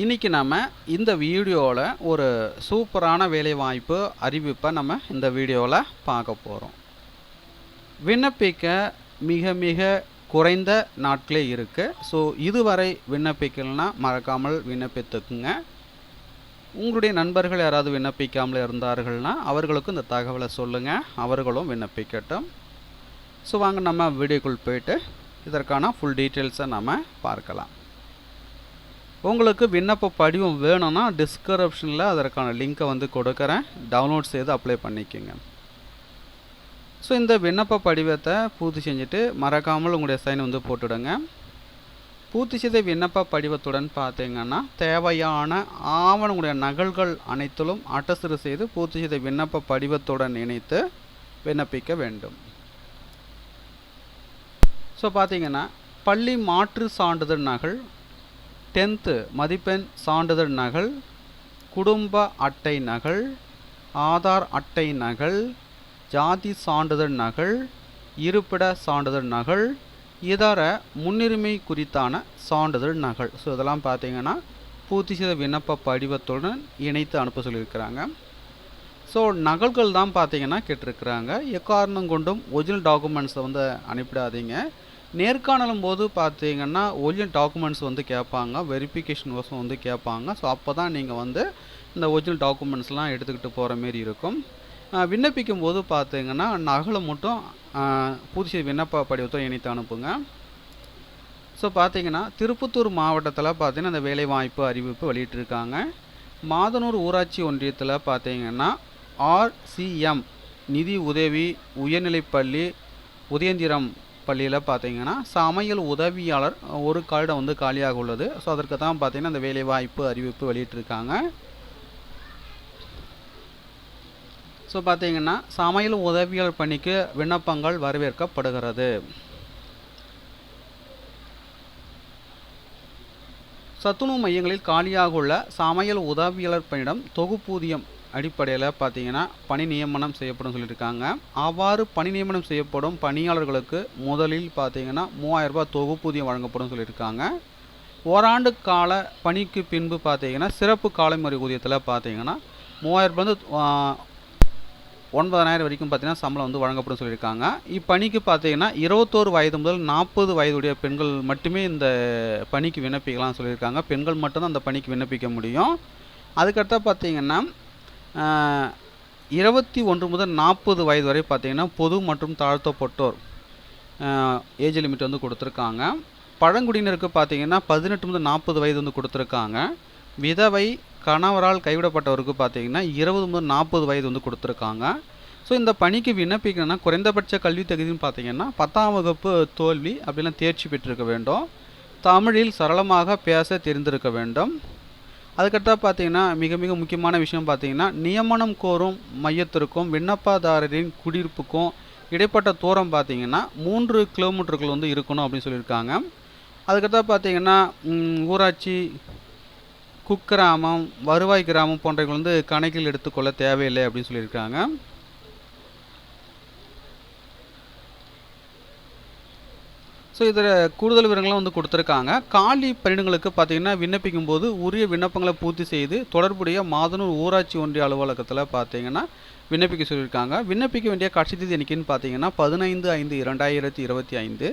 இன்றைக்கி நம்ம இந்த வீடியோவில் ஒரு சூப்பரான வேலைவாய்ப்பு அறிவிப்பை நம்ம இந்த வீடியோவில் பார்க்க போகிறோம் விண்ணப்பிக்க மிக மிக குறைந்த நாட்களே இருக்குது ஸோ இதுவரை விண்ணப்பிக்கலன்னா மறக்காமல் விண்ணப்பித்துக்குங்க. உங்களுடைய நண்பர்கள் யாராவது விண்ணப்பிக்காமல் இருந்தார்கள்னா அவர்களுக்கும் இந்த தகவலை சொல்லுங்கள் அவர்களும் விண்ணப்பிக்கட்டும். ஸோ வாங்க நம்ம வீடியோக்குள் போயிட்டு இதற்கான ஃபுல் டீட்டெயில்ஸை நம்ம பார்க்கலாம். உங்களுக்கு விண்ணப்ப படிவம் வேணும்னா டிஸ்கிரிப்ஷனில் அதற்கான லிங்க்கை வந்து கொடுக்குறேன். டவுன்லோட் செய்து அப்ளை பண்ணிக்கோங்க. ஸோ இந்த விண்ணப்ப படிவத்தை பூர்த்தி செஞ்சுட்டு மறக்காமல் உங்களுடைய சைன் வந்து போட்டுவிடுங்க பூர்த்தி செய்த விண்ணப்ப படிவத்துடன் பார்த்தீங்கன்னா தேவையான ஆவணங்களுடைய நகல்கள் அனைத்திலும் அட்டஸ்டு செய்து பூர்த்தி செய்த விண்ணப்ப படிவத்துடன் இணைத்து விண்ணப்பிக்க வேண்டும். ஸோ பார்த்தீங்கன்னா பள்ளி மாற்று சான்றிதழ் நகல் டென்த்து மதிப்பெண் சான்றிதழ் நகல் குடும்ப அட்டை நகல் ஆதார் அட்டை நகல் ஜாதி சான்றிதழ் நகல் இருப்பிட சான்றிதழ் நகல் இதர முன்னுரிமை குறித்தான சான்றிதழ் நகல். ஸோ இதெல்லாம் பார்த்தீங்கன்னா பூர்த்தி செய்த விண்ணப்ப படிவத்துடன் இணைத்து அனுப்ப சொல்லியிருக்கிறாங்க. ஸோ நகல்கள் தான் பார்த்தீங்கன்னா கேட்டிருக்கிறாங்க. எக்காரணம் கொண்டும் ஒரிஜினல் டாக்குமெண்ட்ஸை வந்து அனுப்பிடாதீங்க. நேர்காணலும் போது பார்த்தீங்கன்னா ஒரிஜினல் டாக்குமெண்ட்ஸ் வந்து கேட்பாங்க வெரிஃபிகேஷன் கோசம் வந்து கேட்பாங்க. ஸோ அப்போ தான் நீங்கள் வந்து இந்த ஒரிஜினல் டாக்குமெண்ட்ஸ்லாம் எடுத்துக்கிட்டு போகிற மாரி இருக்கும். விண்ணப்பிக்கும் போது பார்த்தீங்கன்னா நகலை மட்டும் புதுசு விண்ணப்ப படிவத்தை இணைத்து அனுப்புங்க. ஸோ பார்த்தீங்கன்னா திருப்பத்தூர் மாவட்டத்தில் பார்த்தீங்கன்னா இந்த வேலைவாய்ப்பு அறிவிப்பு வெளியிட்டிருக்காங்க. மாதனூர் ஊராட்சி ஒன்றியத்தில் பார்த்தீங்கன்னா ஆர்சிஎம் நிதி உதவி உயர்நிலைப்பள்ளி உதயந்திரம் பள்ளியில் பார்த்தீங்கன்னா சமையல் உதவியாளர் ஒரு காலிடம் வந்து காலியாக உள்ளது. ஸோ அதற்கு தான் பார்த்தீங்கன்னா இந்த வேலைவாய்ப்பு அறிவிப்பு வெளியிட்டிருக்காங்க. ஸோ பார்த்தீங்கன்னா சமையல் உதவியாளர் பணிக்கு விண்ணப்பங்கள் வரவேற்கப்படுகிறது. சத்துணவு மையங்களில் காலியாக உள்ள சமையல் உதவியாளர் பணியிடம் தொகுப்பூதியம் அடிப்படையில் பார்த்தீங்கன்னா பணி நியமனம் செய்யப்படும் சொல்லியிருக்காங்க. அவ்வாறு பணி நியமனம் செய்யப்படும் பணியாளர்களுக்கு முதலில் பார்த்தீங்கன்னா மூவாயிரம் ரூபாய் தொகுப்பூதியம் வழங்கப்படும் சொல்லியிருக்காங்க. ஓராண்டு கால பணிக்கு பின்பு பார்த்தீங்கன்னா சிறப்பு காலைமுறை ஊதியத்தில் பார்த்தீங்கன்னா மூவாயிரம் ரூபாய் வந்து ஒன்பதாயிரம் வரைக்கும் பார்த்தீங்கன்னா சம்பளம் வந்து வழங்கப்படும் சொல்லியிருக்காங்க. இப்பணிக்கு பார்த்தீங்கன்னா இருபத்தோரு வயது முதல் நாற்பது வயதுடைய பெண்கள் மட்டுமே இந்த பணிக்கு விண்ணப்பிக்கலாம் சொல்லியிருக்காங்க. பெண்கள் மட்டும்தான் அந்த பணிக்கு விண்ணப்பிக்க முடியும். அதுக்கடுத்த பார்த்தீங்கன்னா இருபத்தி ஒன்று முதல் நாற்பது வயது வரை பார்த்திங்கன்னா பொது மற்றும் தாழ்த்தப்பட்டோர் ஏஜ் லிமிட் வந்து கொடுத்துருக்காங்க. பழங்குடியினருக்கு பார்த்தீங்கன்னா பதினெட்டு முதல் நாற்பது வயது வந்து கொடுத்துருக்காங்க. விதவை கணவரால் கைவிடப்பட்டவருக்கு பார்த்தீங்கன்னா இருபது முதல் நாற்பது வயது வந்து கொடுத்துருக்காங்க. ஸோ இந்த பணிக்கு விண்ணப்பிக்கணும்னா குறைந்தபட்ச கல்வி தகுதின்னு பார்த்திங்கன்னா பத்தாம் வகுப்பு தோல்வி அப்படிலாம் தேர்ச்சி பெற்றிருக்க வேண்டும். தமிழில் சரளமாக பேச தெரிந்திருக்க வேண்டும். அதுக்கடுத்தா பார்த்தீங்கன்னா மிக மிக முக்கியமான விஷயம் பார்த்தீங்கன்னா நியமனம் கோரும் மையத்திற்கும் விண்ணப்பதாரரின் குடியிருப்புக்கும் இடைப்பட்ட தூரம் பார்த்தீங்கன்னா மூன்று கிலோமீட்டர்கள் வந்து இருக்கணும் அப்படின்னு சொல்லியிருக்காங்க. அதுக்கடுத்தா பார்த்தீங்கன்னா ஊராட்சி குக்கிராமம் வருவாய் கிராமம் போன்றவைகள் வந்து கணக்கில் எடுத்துக்கொள்ள தேவையில்லை அப்படின்னு சொல்லியிருக்காங்க. ஸோ இதில் கூடுதல் விவரங்களும் வந்து கொடுத்துருக்காங்க. காலி பணியிடங்களுக்கு பார்த்தீங்கன்னா விண்ணப்பிக்கும் போது உரிய விண்ணப்பங்களை பூர்த்தி செய்து தொடர்புடைய மாதனூர் ஊராட்சி ஒன்றிய அலுவலகத்தில் பார்த்தீங்கன்னா விண்ணப்பிக்க சொல்லியிருக்காங்க. விண்ணப்பிக்க வேண்டிய கட்சி தேதி என்னைக்குன்னு பார்த்தீங்கன்னா பதினைந்து ஐந்து இரண்டாயிரத்தி இருபத்தி ஐந்து.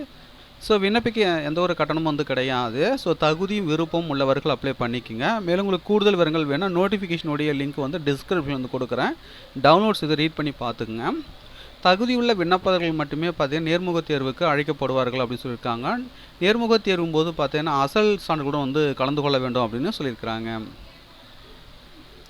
ஸோ விண்ணப்பிக்க எந்த ஒரு கட்டணமும் வந்து கிடையாது. ஸோ தகுதியும் விருப்பம் உள்ளவர்கள் அப்ளை பண்ணிக்கோங்க. மேலும் உங்களுக்கு கூடுதல் விவரங்கள் வேணால் நோட்டிஃபிகேஷனுடைய லிங்க் வந்து டிஸ்கிரிப்ஷன் வந்து கொடுக்குறேன். டவுன்லோட்ஸ் இதை ரீட் பண்ணி பார்த்துக்குங்க. தகுதியுள்ள விண்ணப்பதர்கள் மட்டுமே பார்த்தீங்கன்னா நேர்முகத் தேர்வுக்கு அழைக்கப்படுவார்கள் அப்படின்னு சொல்லியிருக்காங்க. நேர்முகத் தேர்வும் போது பார்த்தீங்கன்னா அசல் சான்று கூட வந்து கலந்து கொள்ள வேண்டும் அப்படின்னு சொல்லியிருக்கிறாங்க.